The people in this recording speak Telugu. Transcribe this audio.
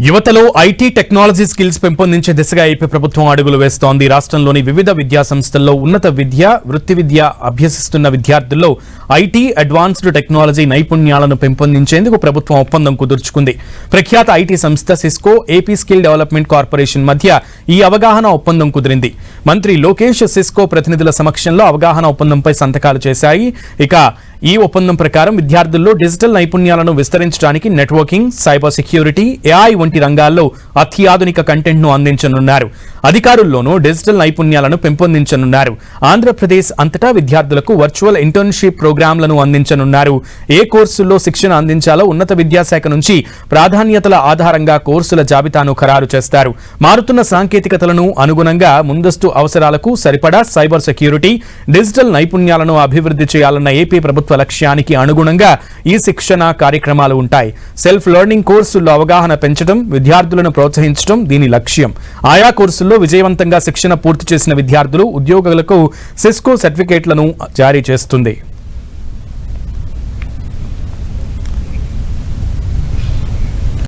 యువతలో ఐటీ టెక్నాలజీ స్కిల్స్ పెంపొందించే దిశగా ఏపీ ప్రభుత్వం అడుగులు వేస్తోంది. రాష్ట్రంలోని వివిధ విద్యా సంస్థల్లో ఉన్నత విద్య వృత్తి విద్య అభ్యసిస్తున్న విద్యార్థుల్లో ఐటీ అడ్వాన్స్డ్ టెక్నాలజీ నైపుణ్యాలను పెంపొందించేందుకు ప్రభుత్వం ఒప్పందం కుదుర్చుకుంది. ప్రఖ్యాత ఐటీ సంస్థ Cisco AP skill development corporation మధ్య ఈ అవగాహన ఒప్పందం కుదిరింది. మంత్రి లోకేష్ సిస్కో ప్రతినిధుల సమక్షంలో అవగాహన ఒప్పందంపై సంతకాలు చేశాయి. ఇక ఈ ఒప్పందం ప్రకారం విద్యార్థుల్లో డిజిటల్ నైపుణ్యాలను విస్తరించడానికి నెట్వర్కింగ్ సైబర్ సెక్యూరిటీ ఏఐ వంటి రంగాల్లో అత్యాధునిక కంటెంట్ను అందించనున్నారు. అధికారుల్లోనూ డిజిటల్ నైపుణ్యాలను పెంపొందించనున్నారు. ఆంధ్రప్రదేశ్ అంతటా విద్యార్థులకు వర్చువల్ ఇంటర్న్షిప్ ప్రోగ్రాంలను అందించనున్నారు. ఏ కోర్సుల్లో శిక్షణ అందించాలో ఉన్నత విద్యాశాఖ నుంచి ప్రాధాన్యతల ఆధారంగా కోర్సుల జాబితాను ఖరారు చేస్తారు. మారుతున్న సాంకేతికతలను అనుగుణంగా ముందస్తు అవసరాలకు సరిపడా సైబర్ సెక్యూరిటీ డిజిటల్ నైపుణ్యాలను అభివృద్ధి చేయాలన్న ఏపీ ప్రభుత్వ లక్ష్యానికి అనుగుణంగా ఈ శిక్షణ కార్యక్రమాలు ఉంటాయి. సెల్ఫ్ లెర్నింగ్ కోర్సుల్లో అవగాహన పెంచడం విద్యార్థులను ప్రోత్సహించడం దీని లక్ష్యం. ఆయా కోర్సుల్లో విజయవంతంగా శిక్షణ పూర్తి చేసిన విద్యార్థులు ఉద్యోగులకు సిస్కో సర్టిఫికేట్లను జారీ చేస్తుంది.